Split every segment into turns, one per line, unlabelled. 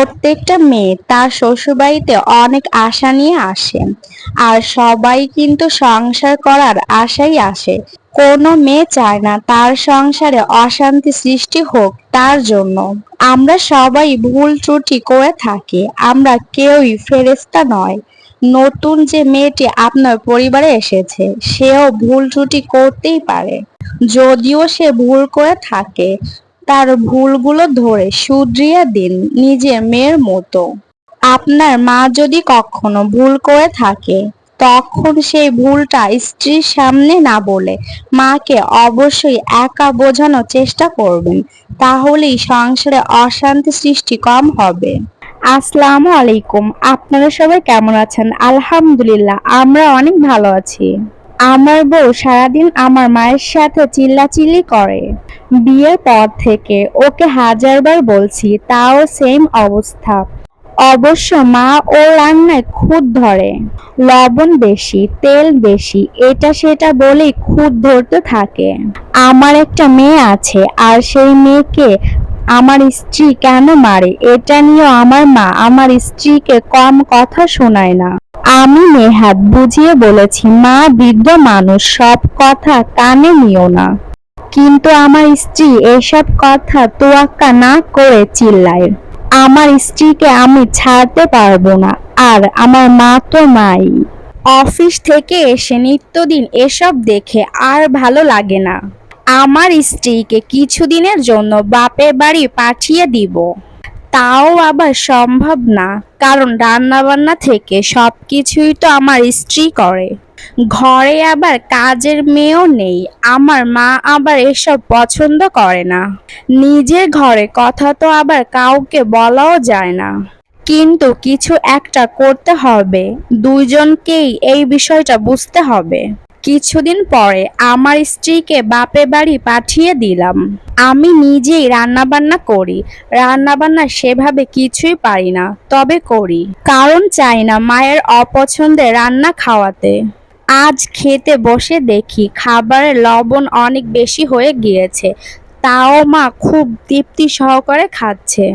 প্রত্যেকটা মেয়ে তার শ্বশুরবাড়িতে অনেক আশা নিয়ে আসে। আর সবাই কিন্তু সংসার করার আশাই আসে। কোনো মেয়ে চায় না তার সংসারে অশান্তি সৃষ্টি হোক তার জন্য। আমরা সবাই ভুল ত্রুটি করে থাকি, আমরা কেউই ফেরেশতা নয়। নতুন যে মেয়েটি আপনার পরিবারে এসেছে, সেও ভুল ত্রুটি করতেই পারে। যদিও সে ভুল করে থাকে তার ভুলগুলো ধরে শুধরিয়ে দিন নিজের মেয়ের মতো। আপনার মা যদি কখনো ভুল করে থাকে, তখন সেই ভুলটা স্ত্রীর সামনে না বলে মাকে অবশ্যই একা বোঝানোর চেষ্টা করবেন, তাহলেই সংসারে অশান্তি সৃষ্টি কম হবে। আসসালামু আলাইকুম, আপনারা সবাই কেমন আছেন? আলহামদুলিল্লাহ, আমরা অনেক ভালো আছি। আমার বউ সারাদিন আমার মায়ের সাথে চিল্লাচিল্লি করে। বিয়ের পর থেকে ওকে হাজারবার বলছি, তাও সেম অবস্থা। অবশ্য মা ও রান্নায় খুদ ধরে। লবণ বেশি, তেল বেশি, এটা সেটা বলেই খুদ ধরতে থাকে। আমার একটা মেয়ে আছে, আর সেই মেয়েকে আমার স্ত্রী কেন মারে? এটা নিয়েও আমার মা আমার স্ত্রীকে কম কথা শোনায় না। আমি নেহাত বুঝিয়ে বলেছি, মা, বৃদ্ধ মানুষ, সব কথা কানে নিও না। কিন্তু আমার স্ত্রী এসব কথা তোয়াক্কা না করে চিল্লায়। আমার স্ত্রীকে আমি ছাড়তে পারব না, আর আমার মা তো নাই। অফিস থেকে এসে নিত্যদিন এসব দেখে আর ভালো লাগে না। আমার স্ত্রীকে কিছুদিনের জন্য বাপের বাড়ি পাঠিয়ে দিব। তাও আবার সম্ভব না, কারণ রান্নাবান্না থেকে সব কিছুই তো আমার স্ত্রী করে। ঘরে আবার কাজের মেয়েও নেই, আমার মা আবার এসব পছন্দ করে না। নিজের ঘরে কথা তো আবার কাউকে বলাও যায় না। কিন্তু কিছু একটা করতে হবে, দুইজনকেই এই বিষয়টা বুঝতে হবে। কিছুদিন পরে আমার স্ত্রীকে বাপের বাড়ি পাঠিয়ে দিলাম। আমি নিজেই রান্নাবান্না করি। রান্নাবান্না সেভাবে কিছুই পারি না, তবে করি। কারণ চাই না মায়ের অপছন্দে রান্না খাওয়াতে। আজ খেতে বসে দেখি খাবারের লবণ অনেক বেশি হয়ে গিয়েছে, তাও মা খুব তৃপ্তি সহকারে খাচ্ছে।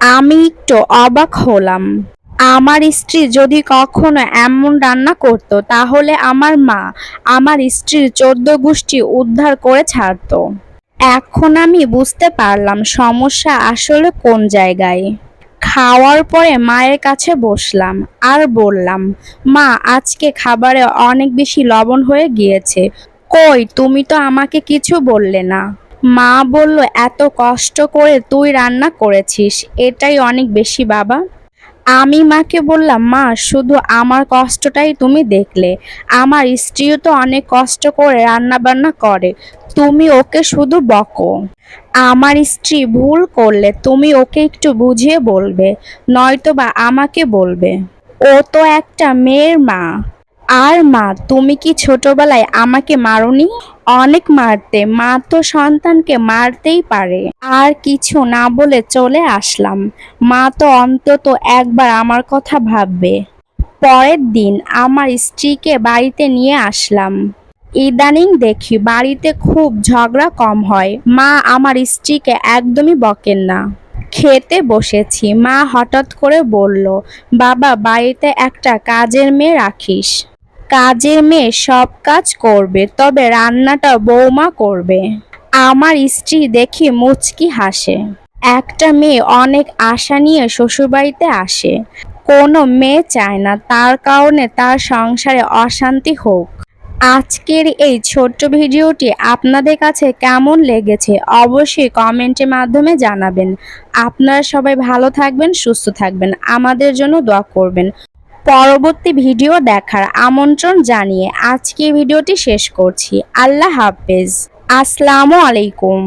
আমি একটু অবাক হলাম। আমার স্ত্রী যদি কখনো এমন রান্না করত, তাহলে আমার মা আমার স্ত্রীর চোদ্দ গোষ্ঠী উদ্ধার করে ছাড়তো। এখন আমি বুঝতে পারলাম সমস্যা আসলে কোন জায়গায়। খাওয়ার পরে মায়ের কাছে বসলাম আর বললাম, মা, আজকে খাবারে অনেক বেশি লবণ হয়ে গিয়েছে। কই, তুমি তো আমাকে কিছু বললে না। মা বলল, এত কষ্ট করে তুই রান্না করেছিস, এটাই অনেক বেশি বাবা। আমি মাকে বললাম, মা, শুধু আমার কষ্টটাই তুমি দেখলে। আমার স্ত্রীও তো অনেক কষ্ট করে রান্না বান্না করে। তুমি ওকে শুধু বকো। আমার স্ত্রী ভুল করলে তুমি ওকে একটু বুঝিয়ে বলবে নয়তো বা আমাকে বলবে। ও তো একটা মেয়ের মা। আর মা, তুমি কি ছোটবেলায় আমাকে মারোনি? অনেক মারতে, মা তো সন্তানকে মারতেই পারে। আর কিছু না বলে চলে আসলাম। মা তো অন্তত একবার আমার কথা ভাববে। পরের দিন আমার স্ত্রীকে বাড়িতে নিয়ে আসলাম। ইদানিং দেখি বাড়িতে খুব ঝগড়া কম হয়। মা আমার স্ত্রীকে একদমই বকেন না। খেতে বসেছি। মা হঠাৎ করে বলল, বাবা, বাড়িতে একটা কাজের মেয়ে রাখিস। কাজের মেয়ে সব কাজ করবে, তবে রান্নাটা বৌমা করবে। আমার স্ত্রী দেখি মুচকি হাসে। একটা মেয়ে অনেক আশা নিয়ে শ্বশুরবাড়িতে আসে। কোনো মেয়ে চায় না, তার কারণে তার সংসারে অশান্তি হোক। আজকের এই ছোট্ট ভিডিওটি আপনাদের কাছে কেমন লেগেছে অবশ্যই কমেন্টের মাধ্যমে জানাবেন। আপনারা সবাই ভালো থাকবেন, সুস্থ থাকবেন। আমাদের জন্য দোয়া করবেন। পরবর্তী ভিডিও দেখার আমন্ত্রণ জানিয়ে আজকে ভিডিওটি শেষ করছি। আল্লাহ হাফেজ। আসসালামু আলাইকুম।